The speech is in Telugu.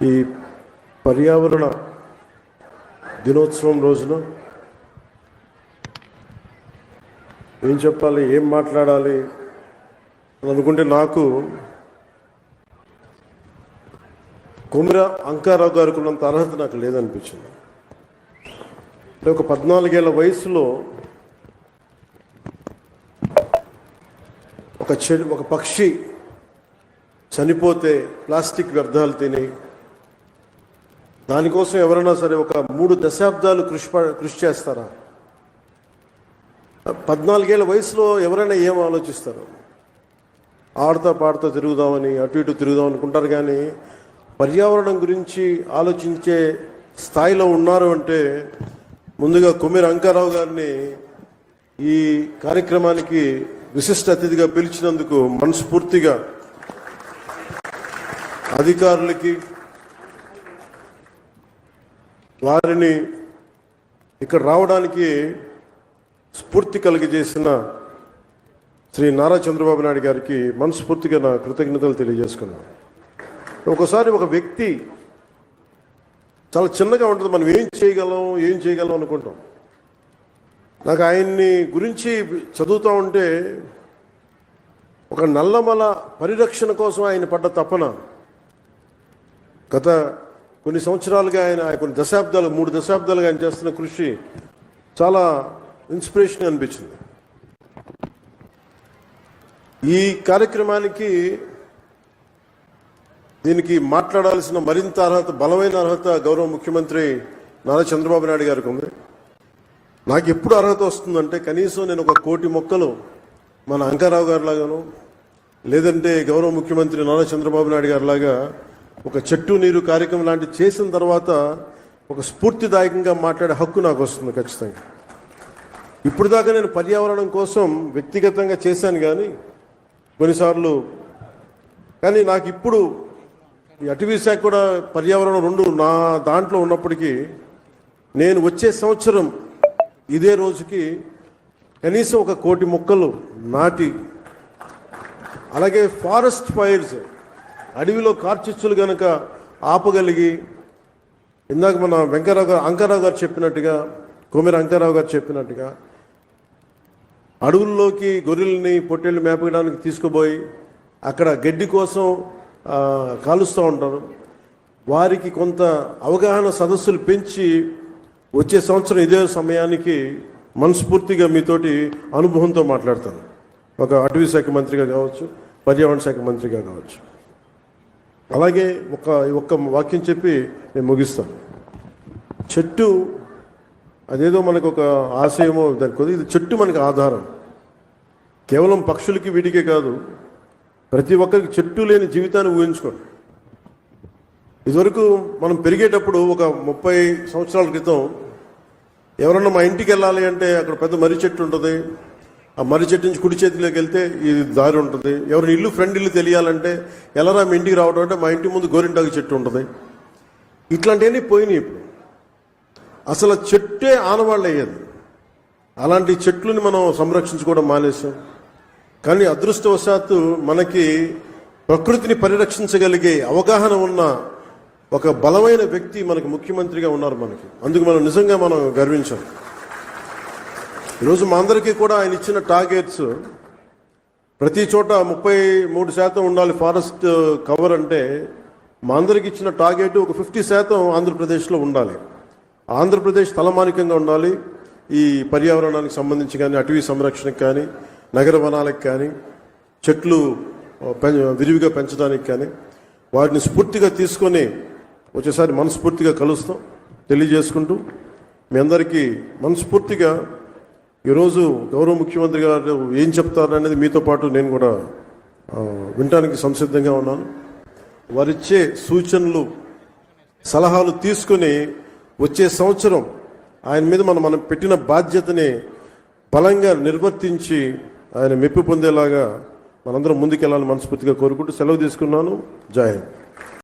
ఈ పర్యావరణ దినోత్సవం రోజున ఏం చెప్పాలి ఏం మాట్లాడాలి అని అనుకుంటే నాకు కుమిర అంకారావు గారికి ఉన్నంత అర్హత నాకు లేదనిపించింది. అంటే ఒక పద్నాలుగేళ్ళ వయసులో ఒక చెడు ఒక పక్షి చనిపోతే ప్లాస్టిక్ వ్యర్థాలు తిని దానికోసం ఎవరైనా సరే ఒక మూడు దశాబ్దాలు కృషి కృషి చేస్తారా? పద్నాలుగేళ్ళ వయసులో ఎవరైనా ఏం ఆలోచిస్తారు? ఆడుతా పాడతా తిరుగుదామని అటు ఇటు తిరుగుదాం అనుకుంటారు కానీ పర్యావరణం గురించి ఆలోచించే స్థాయిలో ఉన్నారు అంటే ముందుగా కుమీర్ అంకారావు గారిని ఈ కార్యక్రమానికి విశిష్ట అతిథిగా పిలిచినందుకు మనస్ఫూర్తిగా అధికారులకి వారిని ఇక్కడ రావడానికి స్ఫూర్తి కలిగజేసిన శ్రీ నారా చంద్రబాబు నాయుడు గారికి మనస్ఫూర్తిగా నా కృతజ్ఞతలు తెలియజేసుకున్నాను. ఒకసారి ఒక వ్యక్తి చాలా చిన్నగా ఉంటుంది. మనం ఏం చేయగలం ఏం చేయగలం అనుకుంటాం. నాకు ఆయన్ని గురించి చదువుతూ ఉంటే ఒక నల్లమల పరిరక్షణ కోసం ఆయన పడ్డ తపన గత కొన్ని సంవత్సరాలుగా ఆయన కొన్ని దశాబ్దాలు మూడు దశాబ్దాలుగా ఆయన చేస్తున్న కృషి చాలా ఇన్స్పిరేషన్ అనిపించింది. ఈ కార్యక్రమానికి దీనికి మాట్లాడాల్సిన మరింత అర్హత బలమైన అర్హత గౌరవ ముఖ్యమంత్రి నారా చంద్రబాబు నాయుడు గారికి ఉంది. నాకు ఎప్పుడు అర్హత వస్తుందంటే కనీసం నేను ఒక కోటి మొక్కలు మన అంకారావు గారిలాగాను లేదంటే గౌరవ ముఖ్యమంత్రి నారా చంద్రబాబు నాయుడు గారిలాగా ఒక చెట్టు నీరు కార్యక్రమం లాంటివి చేసిన తర్వాత ఒక స్ఫూర్తిదాయకంగా మాట్లాడే హక్కు నాకు వస్తుంది ఖచ్చితంగా. ఇప్పుడు దాకా నేను పర్యావరణం కోసం వ్యక్తిగతంగా చేశాను కానీ కొన్నిసార్లు కానీ నాకు ఇప్పుడు ఈ అటవీ శాఖ కూడా పర్యావరణం రెండు నా దాంట్లో ఉన్నప్పటికీ నేను వచ్చే సంవత్సరం ఇదే రోజుకి కనీసం ఒక కోటి మొక్కలు నాటి అలాగే ఫారెస్ట్ ఫైర్స్ అడవిలో కార్చిచ్చులు గనక ఆపగలిగి ఇందాక మన వెంకరావు గారు అంకారావు గారు చెప్పినట్టుగా కోమెర అంకారావు గారు చెప్పినట్టుగా అడవుల్లోకి గొర్రెల్ని పొట్టేళ్ళు మేపడానికి తీసుకుపోయి అక్కడ గడ్డి కోసం కాలుస్తూ ఉంటారు. వారికి కొంత అవగాహన సదస్సులు పెంచి వచ్చే సంవత్సరం ఇదే సమయానికి మనస్ఫూర్తిగా మీతోటి అనుభవంతో మాట్లాడతాను. ఒక అటవీ శాఖ మంత్రిగా కావచ్చు పర్యావరణ శాఖ మంత్రిగా కావచ్చు. అలాగే ఒక ఒక్క వాక్యం చెప్పి నేను ముగిస్తాను. చెట్టు అదేదో మనకు ఒక ఆశయమో దానికి కొద్ది ఇది చెట్టు మనకు ఆధారం. కేవలం పక్షులకి వీటికే కాదు ప్రతి ఒక్కరికి చెట్టు లేని జీవితాన్ని ఊహించుకోండి. ఇదివరకు మనం పెరిగేటప్పుడు ఒక ముప్పై సంవత్సరాల క్రితం ఎవరన్నా మా ఇంటికి వెళ్ళాలి అంటే అక్కడ పెద్ద మర్రి చెట్టు ఉంటుంది ఆ మర్రి చెట్టు నుంచి కుడి చేతిలోకి వెళ్తే ఇది దారి ఉంటుంది. ఎవరి ఇల్లు ఫ్రెండ్ ఇల్లు తెలియాలంటే ఎలారా మీ ఇంటికి రావడం అంటే మా ఇంటి ముందు గోరింటాకు చెట్టు ఉంటుంది. ఇట్లాంటివన్నీ పోయినాయి ఇప్పుడు. అసలు చెట్టే ఆనవాళ్ళు అయ్యేది. అలాంటి చెట్లని మనం సంరక్షించుకోవడం మానేసాం కానీ అదృష్టవశాత్తు మనకి ప్రకృతిని పరిరక్షించగలిగే అవగాహన ఉన్న ఒక బలమైన వ్యక్తి మనకి ముఖ్యమంత్రిగా ఉన్నారు మనకి. అందుకు మనం నిజంగా మనం గర్వించాం. ఈరోజు మా అందరికీ కూడా ఆయన ఇచ్చిన టార్గెట్స్ ప్రతి చోట ముప్పై మూడు శాతం ఉండాలి ఫారెస్ట్ కవర్ అంటే మా అందరికి ఇచ్చిన టార్గెట్ ఒక ఫిఫ్టీ శాతం ఆంధ్రప్రదేశ్లో ఉండాలి. ఆంధ్రప్రదేశ్ తలమానికంగా ఉండాలి. ఈ పర్యావరణానికి సంబంధించి కానీ అటవీ సంరక్షణకు కానీ నగర వనాలకు కానీ చెట్లు విరివిగా పెంచడానికి కానీ వాటిని స్ఫూర్తిగా తీసుకొని వచ్చేసారి మనస్ఫూర్తిగా కలుస్తాం. తెలియజేసుకుంటూ మీ అందరికీ మనస్ఫూర్తిగా ఈరోజు గౌరవ ముఖ్యమంత్రి గారు ఏం చెప్తారనేది మీతో పాటు నేను కూడా వినటానికి సంసిద్ధంగా ఉన్నాను. వారిచ్చే సూచనలు సలహాలు తీసుకొని వచ్చే సంవత్సరం ఆయన మీద మనం మనం పెట్టిన బాధ్యతని బలంగా నిర్వర్తించి ఆయన మెప్పు పొందేలాగా మనందరం ముందుకెళ్ళాలని మనస్ఫూర్తిగా కోరుకుంటూ సెలవు తీసుకున్నాను. జాయిన్